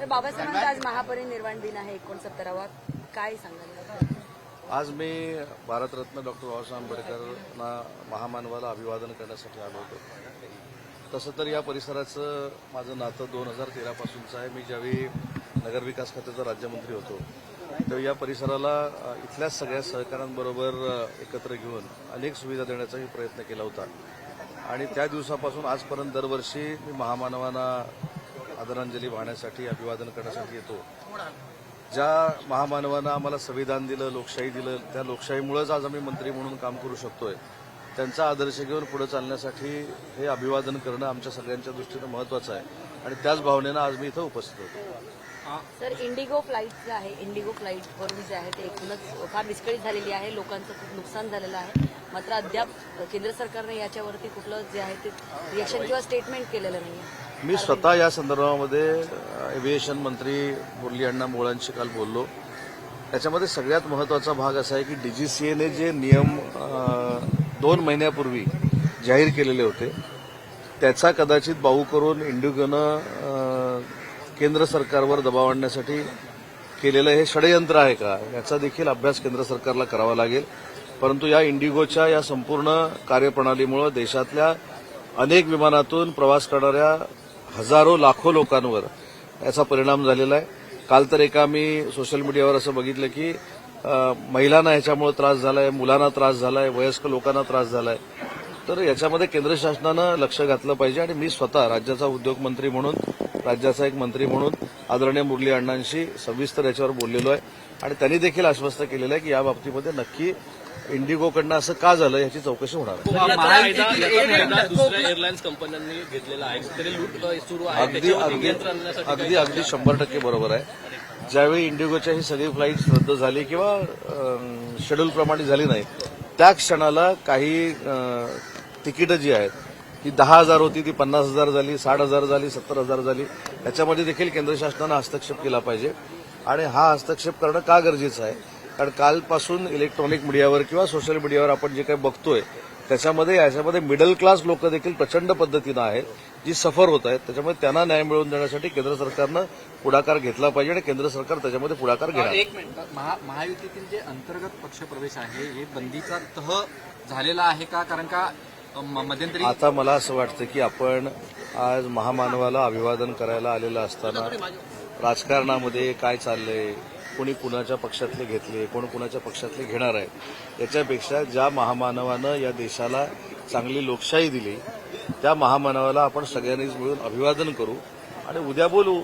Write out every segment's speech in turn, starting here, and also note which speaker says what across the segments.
Speaker 1: तर बाबासाहेबांचा आज महापरिनिर्वाण दिन आहे एकोणसत्तरावा. काय सांगाल?
Speaker 2: आज मी भारतरत्न डॉक्टर बाबासाहेब आंबेडकरांना महामानवाला अभिवादन करण्यासाठी आलो होतो. तसं तर या परिसराचं माझं नातं दोन हजार तेरापासूनचं आहे. मी ज्यावेळी नगरविकास खात्याचा राज्यमंत्री होतो तेव्हा या परिसराला इथल्या इथल्याच सगळ्या सहकाऱ्यांबरोबर एकत्र घेऊन अनेक सुविधा देण्याचाही प्रयत्न केला होता. आणि त्या दिवसापासून आजपर्यंत दरवर्षी मी महामानवांना आदरांजली वाहण्यासाठी अभिवादन करण्यासाठी येतो. ज्या महामानवानं आम्हाला संविधान दिलं लोकशाही दिलं त्या लोकशाहीमुळेच आज आम्ही मंत्री म्हणून काम करू शकतोय. त्यांचा आदर्श घेऊन पुढे चालण्यासाठी हे अभिवादन करणं आमच्या सगळ्यांच्या दृष्टीनं महत्वाचं आहे. आणि त्याच भावनेनं आज मी इथं उपस्थित होतो.
Speaker 1: सर इंडिगो फ्लाईट जे आहे इंडिगो फ्लाईटवरून जे आहे ते एकूणच फार विस्कळीत झालेली आहे. लोकांचं खूप नुकसान झालेलं आहे. मात्र अद्याप केंद्र सरकारने याच्यावरती कुठलं जे आहे ते रिएक्शन किंवा स्टेटमेंट केलेलं नाही
Speaker 2: मी स्वतः या संदर्भामध्ये एव्हिएशन मंत्री मुरली अण्णा मोळांशी काल बोललो. त्याच्यामध्ये सगळ्यात महत्त्वाचा भाग असा आहे की डीजीसीएने जे नियम दोन महिन्यापूर्वी जाहीर केलेले होते त्याचा कदाचित बाऊ करून इंडिगोनं केंद्र सरकारवर दबाव आणण्यासाठी केलेलं हे षडयंत्र आहे का? याचा देखील अभ्यास केंद्र सरकारला करावा लागेल. परंतु या इंडिगोच्या या संपूर्ण कार्यप्रणालीमुळे देशातल्या अनेक विमानातून प्रवास करणाऱ्या हजारो लाखो लोकांवर याचा परिणाम झालेला आहे. काल तर एका मी सोशल मीडियावर असं बघितलं की महिलांना याच्यामुळे त्रास झालाय मुलांना त्रास झालाय वयस्क लोकांना त्रास झालाय. तर याच्यामध्ये केंद्र शासनानं लक्ष घातलं पाहिजे आणि मी स्वतः राज्याचा उद्योगमंत्री म्हणून राज्याचा एक मंत्री म्हणून आदरणीय मुरली अण्णांशी सविस्तर याच्यावर बोललेलो आहे. आणि त्यांनी देखील आश्वस्त केलेलं आहे की या बाबतीमध्ये नक्की इंडिगोकडनं असं का झालं याची चौकशी होणार आहे.
Speaker 3: दुसऱ्या एअरलाईन्स कंपन्यांनी घेतलेला
Speaker 2: अगदी अगदी अगदी शंभर टक्के बरोबर आहे. ज्यावेळी इंडिगोच्या ही सगळी फ्लाईट रद्द झाली किंवा शेड्यूल प्रमाणे झाली नाही त्या क्षणाला काही तिकीटं जी आहेत ही दहा हजार होती ती पन्नास हजार झाली साठ हजार झाली सत्तर हजार झाली. याच्यामध्ये देखील केंद्र शासनानं हस्तक्षेप केला पाहिजे. आणि हा हस्तक्षेप करणं का गरजेचं आहे? कारण कालपासून इलेक्ट्रॉनिक मीडियावर किंवा सोशल मीडियावर आपण जे काही बघतोय त्याच्यामध्ये याच्यामध्ये मिडल क्लास लोक देखील प्रचंड पद्धतीनं आहेत जी सफर होत आहेत. त्याच्यामुळे त्यांना न्याय मिळवून देण्यासाठी केंद्र सरकारनं पुढाकार घेतला पाहिजे आणि केंद्र सरकार त्याच्यामध्ये पुढाकार घेणार
Speaker 4: एक मिनिट. महा महायुतीतील जे अंतर्गत पक्षप्रवेश आहे हे बंदीचा तह झालेला आहे का? कारण का मध्यंतरी
Speaker 2: आता मला असं वाटतं की आपण आज महामानवाला अभिवादन करायला आलेलं असताना राजकारणामध्ये काय चाललंय? कोणी कुणाच्या पक्षातले घेतले? कोण कुणाच्या पक्षातले घेणार आहे? याच्यापेक्षा ज्या महामानवानं या देशाला चांगली लोकशाही दिली त्या महामानवाला आपण सगळ्यांनीच मिळून अभिवादन करू आणि उद्या बोलू.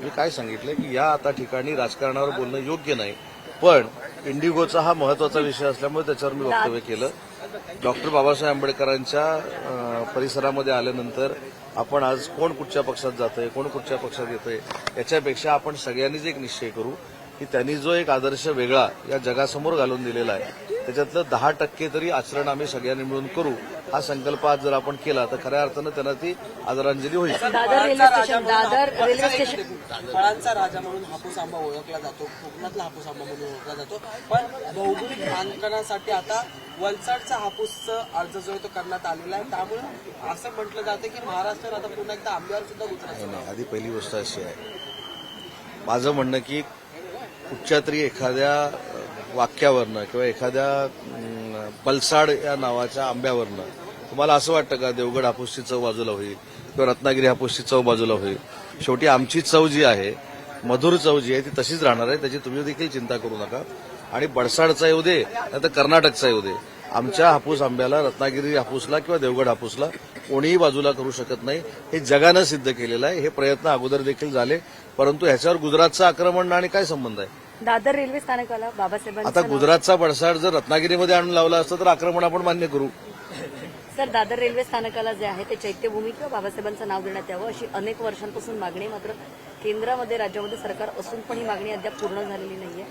Speaker 2: मी काय सांगितलं की या आता ठिकाणी राजकारणावर बोलणं योग्य नाही. पण इंडिगोचा हा महत्त्वाचा विषय असल्यामुळे त्याच्यावर मी वक्तव्य केलं. डॉक्टर बाबासाहेब आंबेडकरांच्या परिसरामध्ये आल्यानंतर आपण आज कोण कुठच्या पक्षात जातोय कोण कुठच्या पक्षात येतोय याच्यापेक्षा आपण सगळ्यांनीच एक निश्चय करू की त्यांनी जो एक आदर्श वेगळा या जगासमोर घालून दिलेला आहे त्याच्यातलं दहा टक्के तरी आचरण आम्ही सगळ्यांनी मिळून करू. हा संकल्प आज जर आपण केला तर खऱ्या अर्थानं त्यांना ती आदरांजली होईल.
Speaker 1: Dadar railway station Dadar railway station.
Speaker 5: फळांचा राजा म्हणून हापूस आंबा ओळखला जातो कोकणातला हापूस आंबा म्हणून ओळखला जातो. पण भौगोलिक मानकनासाठी आता वलसाडचा हापूसचा अर्ज जो आहे तो करण्यात आलेला आहे. त्यामुळे असं म्हटलं जातं की महाराष्ट्रात आता पुन्हा एकदा आंब्यावर सुद्धा
Speaker 2: नाही. आधी पहिली गोष्ट अशी आहे. माझं म्हणणं की कुठच्या तरी एखाद्या वाक्यावरनं किंवा एखाद्या अम, पलसाड या नावाच्या आंब्यावरनं तुम्हाला असं वाटतं का देवगड हापूसची चव बाजूला होईल? किंवा रत्नागिरी हापूसची चव बाजूला होईल? शेवटी आमची चव जी आहे मधुर चव जी आहे ती तशीच राहणार आहे. त्याची तुम्ही देखील चिंता करू नका. आणि बडसाडचा येऊ दे नाही तर कर्नाटकचा येऊ दे. आमच्या हापूस आंब्याला रत्नागिरी हापूसला किंवा देवगड हापूसला कोणीही बाजूला करू शकत नाही. हे जगानं सिद्ध केलेलं आहे. हे प्रयत्न अगोदर देखील झाले. परंतु ह्याच्यावर गुजरातचं आक्रमण आणि काय संबंध आहे?
Speaker 1: दादर रेल्वे स्थानकाला
Speaker 2: आता
Speaker 1: बाबासाहेबांचं नाव-
Speaker 2: गुजरातचा बडसाड जर रत्नागिरीमध्ये आणून लावला असतं तर आक्रमण आपण मान्य करू.
Speaker 1: सर दादर रेल्वे स्थानकाला जे आहे ते चैत्यभूमी किंवा बाबासाहेबांचं नाव देण्यात यावं अशी अनेक वर्षांपासून मागणी मात्र केंद्रामध्ये राज्यामध्ये सरकार असून पण ही मागणी अद्याप पूर्ण झालेली नाहीये.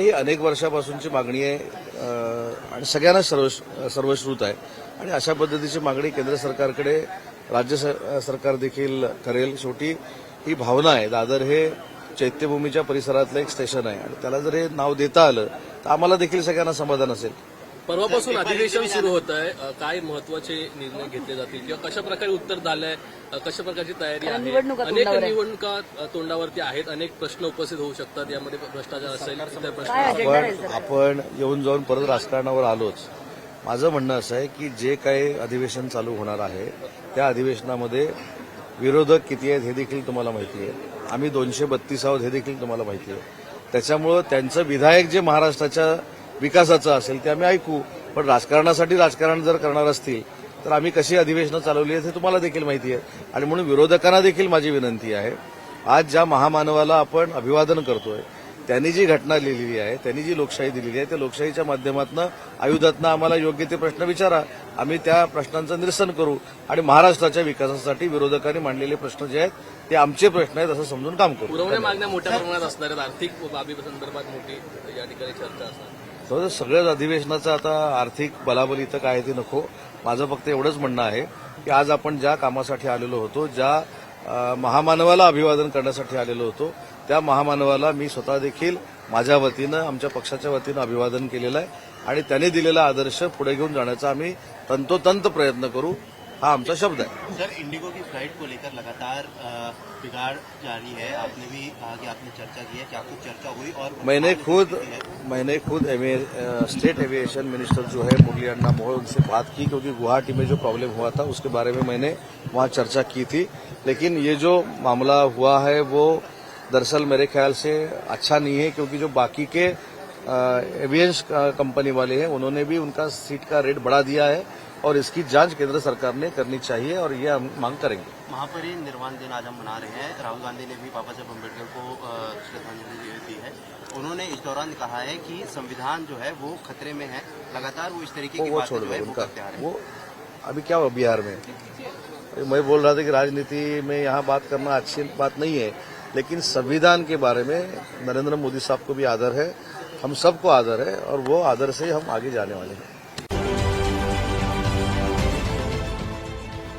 Speaker 2: ही अनेक वर्षापासूनची मागणी आहे आणि सगळ्यांना सर्व सर्वश्रुत आहे. आणि अशा पद्धतीची मागणी केंद्र सरकारकडे राज्य स- सरकार देखील करेल. शेवटी ही भावना आहे. दादर हे चैत्यभूमीच्या परिसरातलं एक स्टेशन आहे. आणि त्याला जर हे नाव देता आलं तर आम्हाला देखील सगळ्यांना समाधान असेल.
Speaker 3: परवापासून अधिवेशन सुरू होत आहे काय महत्त्वाचे निर्णय घेतले जातील? किंवा कशा प्रकारे उत्तर झालंय? कशा प्रकारची तयारी आहे? अनेक. निवडणुका तोंडावरती आहेत. अनेक प्रश्न उपस्थित होऊ शकतात. यामध्ये भ्रष्टाचार असेल इतर प्रश्न
Speaker 2: आपण येऊन जाऊन परत राजकारणावर आलोच. माझं म्हणणं असं आहे की जे काही अधिवेशन चालू होणार आहे त्या अधिवेशनामध्ये विरोधक किती आहेत हे देखील तुम्हाला माहिती आहे. आम्ही दोनशे बत्तीस आहोत हे देखील तुम्हाला माहिती आहे. त्याच्यामुळं त्यांचं विधायक जे महाराष्ट्राच्या विकासाचं असेल ते आम्ही ऐकू. पण राजकारणासाठी राजकारण जर करणार असतील तर आम्ही कशी अधिवेशनं चालवली आहेत हे तुम्हाला देखील माहिती आहे. आणि म्हणून विरोधकांना देखील माझी विनंती आहे आज ज्या महामानवाला आपण अभिवादन करतोय त्यांनी जी घटना लिहिलेली आहे त्यांनी जी लोकशाही दिलेली आहे त्या लोकशाहीच्या माध्यमातून आयुधातनं आम्हाला योग्य ते प्रश्न विचारा. आम्ही त्या प्रश्नांचं निरसन करू. आणि महाराष्ट्राच्या विकासासाठी विरोधकांनी मांडलेले प्रश्न जे आहेत ते आमचे प्रश्न आहेत असं समजून काम करू.
Speaker 3: मागण्या मोठ्या प्रमाणात असणार आहेत आर्थिक बाबी संदर्भात मोठी या ठिकाणी चर्चा असणार.
Speaker 2: तर सगळ्याच अधिवेशनाचं आता आर्थिक बलाबली इथं काय ते नको. माझं फक्त एवढंच म्हणणं आहे की आज आपण ज्या कामासाठी आलेलो होतो ज्या महामानवाला अभिवादन करण्यासाठी आलेलो होतो त्या महामानवाला मी स्वतः देखील माझ्या वतीनं आमच्या पक्षाच्या वतीनं अभिवादन केलेलं आहे. आणि त्याने दिलेला आदर्श पुढे घेऊन जाण्याचा आम्ही तंतोतंत प्रयत्न करू. हा आमचा शब्द आहे
Speaker 6: सर इंडिगो की फ़्लाइट को लेकर लगातार बिगाड़ जारी है। आपने भी कहा कि आपने चर्चा की है क्या कुछ चर्चा हुई और
Speaker 2: मैंने खुद मैंने खुद एवे- स्टेट एविएशन मिनिस्टर जो है मुरली अन्ना मोहन उनसे बात की क्योंकि गुवाहाटी में जो प्रॉब्लम हुआ था उसके बारे में मैंने वहाँ चर्चा की थी। लेकिन ये जो मामला हुआ है वो दरअसल मेरे ख्याल से अच्छा नहीं है क्योंकि जो बाकी के एवियंस कंपनी वाले हैं उन्होंने भी उनका सीट का रेट बढ़ा दिया है। और इसकी जाँच केंद्र सरकार ने करनी चाहिए और ये हम मांग करेंगे।
Speaker 6: महापरिनिर्वाण दिन आज हम मना रहे हैं। राहुल गांधी ने भी बाबा साहब अंबेडकर को श्रद्धांजलि दी है। उन्होंने इस दौरान कहा है कि संविधान जो है वो खतरे में है। लगातार वो इस तरीके की बातें
Speaker 2: छोड़
Speaker 6: जो है वो
Speaker 2: उनका।
Speaker 6: करते आ रहे हैं।
Speaker 2: वो अभी क्या हुआ बिहार में? मैं बोल रहा था कि राजनीति में यहाँ बात करना अच्छी बात नहीं है लेकिन संविधान के बारे में नरेंद्र मोदी साहब को भी आदर है। हम सबको आदर है और वो आदर से हम आगे जाने वाले हैं।